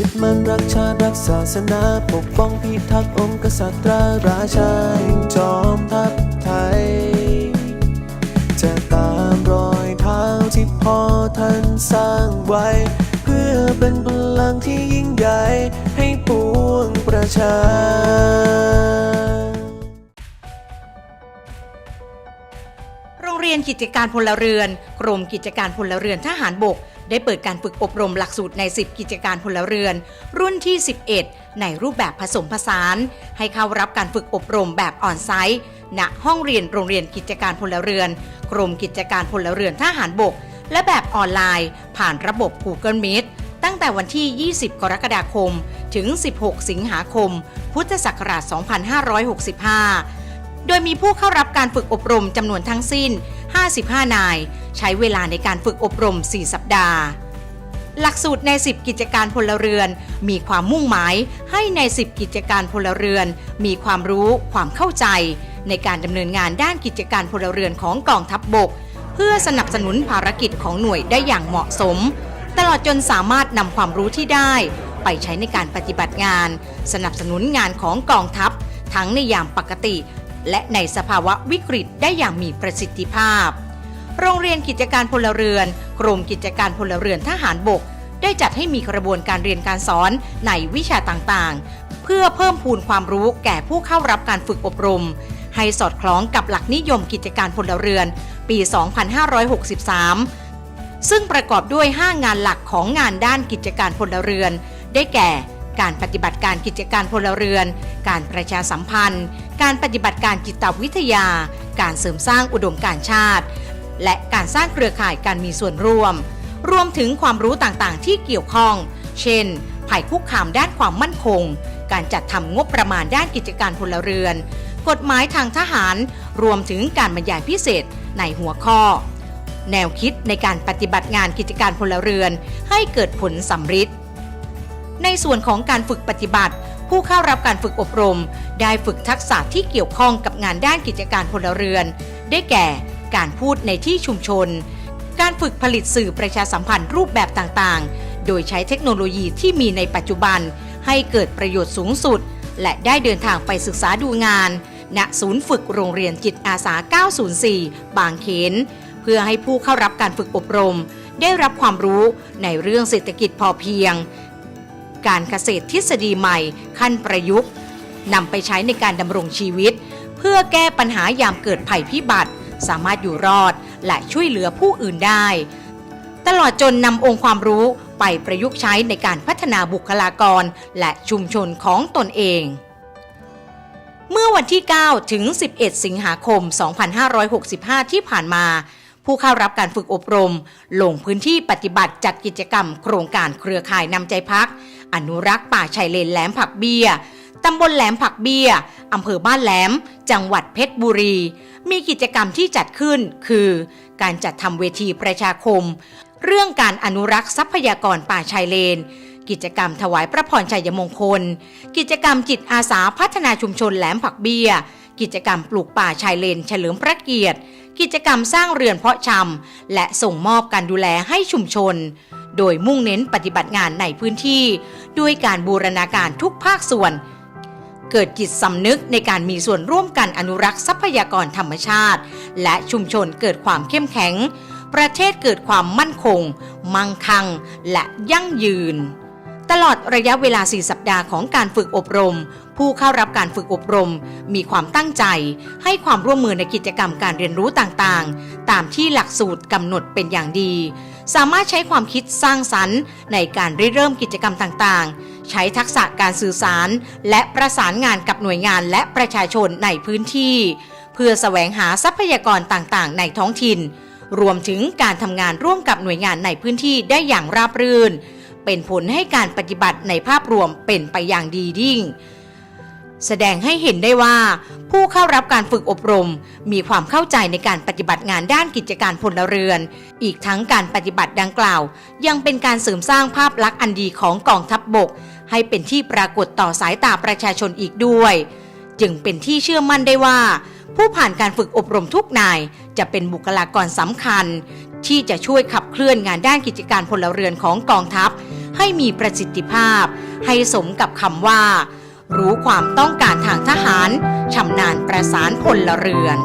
ยึดมั่นรักชาติรักศาสนา ปกป้องพิทักษ์องค์กษัตริย์ราชาแห่งจอมทัพไทย จะตามรอยเท้าที่พ่อท่านสร้างไว้ เพื่อเป็นพลังที่ยิ่งใหญ่ให้ปวงประชาโรงเรียนกิจการพลเรือน กรมกิจการพลเรือนทหารบก ได้เปิดการฝึกอบรมหลักสูตรใน 10 กิจการพลเรือน รุ่นที่ 11 ในรูปแบบผสมผสาน ให้เข้ารับการฝึกอบรมแบบออนไซต์ณห้องเรียนโรงเรียนกิจการพลเรือน กรมกิจการพลเรือนทหารบก และแบบออนไลน์ ผ่านระบบ Google Meet ตั้งแต่วันที่ 20 กรกฎาคม ถึง 16 สิงหาคม พุทธศักราช 2565 โดยมีผู้เข้ารับการฝึกอบรมจำนวนทั้งสิ้น 55 นาย ใช้เวลาในการฝึกอบรม 4 สัปดาห์หลักสูตรใน 10 กิจการพลเรือน มีความมุ่งหมายให้ใน 10 กิจการพลเรือน มีความรู้ความเข้าใจ ในการดำเนินงานด้านกิจการพลเรือนของกองทัพบบก เพื่อสนับสนุนภารกิจของหน่วยได้อย่างเหมาะสม ตลอดจนสามารถนำความรู้ที่ได้ ไปใช้ในการปฏิบัติงาน สนับสนุนงานของกองทัพ ทั้งในยามปกติ และในสภาวะวิกฤตได้อย่างมีประสิทธิภาพ โรงเรียนกิจการพลเรือน กรมกิจการพลเรือนทหารบก ได้จัดให้มีกระบวนการเรียนการสอนในวิชาต่างๆ เพื่อเพิ่มพูนความรู้แก่ผู้เข้ารับการฝึกอบรม ให้สอดคล้องกับหลักนิยมกิจการพลเรือน ปี 2563 ซึ่งประกอบด้วย 5 งานหลักของงานด้านกิจการพลเรือน ได้แก่ การปฏิบัติการกิจการพลเรือน การประชาสัมพันธ์ การปฏิบัติการจิตวิทยา การเสริมสร้างอุดมการณ์ชาติ และการสร้างเครือข่ายการมีส่วนร่วม รวมถึงความรู้ต่างๆ ที่เกี่ยวข้อง เช่น ภัยคุกคามด้านความมั่นคง การจัดทำงบประมาณด้านกิจการพลเรือน กฎหมายทางทหาร รวมถึงการบรรยายพิเศษในหัวข้อ แนวคิดในการปฏิบัติงานกิจการพลเรือนให้เกิดผลสำฤทธิ์ ในส่วนของการฝึกปฏิบัติ ผู้เข้ารับการฝึกอบรม ได้ฝึกทักษะที่เกี่ยวข้องกับงานด้านกิจการพลเรือน ได้แก่ การพูดในที่ชุมชน การฝึกผลิตสื่อประชาสัมพันธ์รูปแบบต่างๆ โดยใช้เทคโนโลยีที่มีในปัจจุบัน ให้เกิดประโยชน์สูงสุด และได้เดินทางไปศึกษาดูงาน ณ ศูนย์ฝึกโรงเรียนจิตอาสา 904 บางเขน เพื่อให้ผู้เข้ารับการฝึกอบรม ได้รับความรู้ในเรื่องเศรษฐกิจพอเพียง การเกษตรทฤษฎีใหม่ ขั้นประยุกต์นำไปใช้ในการดำรงชีวิต เพื่อแก้ปัญหายามเกิดภัยพิบัติ สามารถอยู่รอดและช่วยเหลือผู้อื่นได้ ตลอดจนนำองค์ความรู้ไปประยุกต์ใช้ในการพัฒนาบุคลากรและชุมชนของตนเอง เมื่อวันที่ 9 ถึง 11 สิงหาคม 2565 ที่ผ่านมาผู้เข้ารับการฝึกอบรม ลงพื้นที่ปฏิบัติจัดกิจกรรมโครงการเครือข่ายนำใจพัก อนุรักษ์ป่าชายเลนแหลมผักเบี้ยตำบลแหลมผักเบี้ยอำเภอบ้านแหลม จังหวัดเพชรบุรี มีกิจกรรมที่จัดขึ้น คือ การจัดทำเวทีประชาคม เรื่องการอนุรักษ์ทรัพยากรป่าชายเลน กิจกรรมถวายพระพรชัยมงคล กิจกรรมจิตอาสาพัฒนาชุมชนแหลมผักเบี้ยกิจกรรมปลูกป่าชายเลนเฉลิมพระเกียรติ กิจกรรมสร้างเรือนเพาะชำและส่งมอบการดูแลให้ชุมชน โดยมุ่งเน้นปฏิบัติงานในพื้นที่ ด้วยการบูรณาการทุกภาคส่วน เกิดจิตสำนึกในการมีส่วนร่วมกันอนุรักษ์ทรัพยากรธรรมชาติ และชุมชนเกิดความเข้มแข็ง ประเทศเกิดความมั่นคง มั่งคั่ง และยั่งยืนตลอดระยะเวลา 4 สัปดาห์ของการฝึกอบรม ผู้เข้ารับการฝึกอบรม มีความตั้งใจ ให้ความร่วมมือในกิจกรรมการเรียนรู้ต่างๆ ตามที่หลักสูตรกำหนดเป็นอย่างดี สามารถใช้ความคิดสร้างสรรค์ในการริเริ่มกิจกรรมต่างๆ ใช้ทักษะการสื่อสาร และประสานงานกับหน่วยงานและประชาชนในพื้นที่ เพื่อแสวงหาทรัพยากรต่างๆ ในท้องถิ่น รวมถึงการทำงานร่วมกับหน่วยงานในพื้นที่ได้อย่างราบรื่น เป็นผลให้การปฏิบัติในภาพรวมเป็นไปอย่างดียิ่ง แสดงให้เห็นได้ว่า ผู้เข้ารับการฝึกอบรม มีความเข้าใจในการปฏิบัติงานด้านกิจการพลเรือน อีกทั้งการปฏิบัติดังกล่าว ยังเป็นการเสริมสร้างภาพลักษณ์อันดีของกองทัพบบก ให้เป็นที่ปรากฏต่อสายตาประชาชนอีกด้วย จึงเป็นที่เชื่อมั่นได้ว่า ผู้ผ่านการฝึกอบรมทุกนาย จะเป็นบุคลากรสำคัญ ที่จะช่วยขับเคลื่อนงานด้านกิจการพลเรือนของกองทัพ ให้มีประสิทธิภาพ ให้สมกับคำว่า รู้ความต้องการทางทหารชำนาญประสานพลเรือน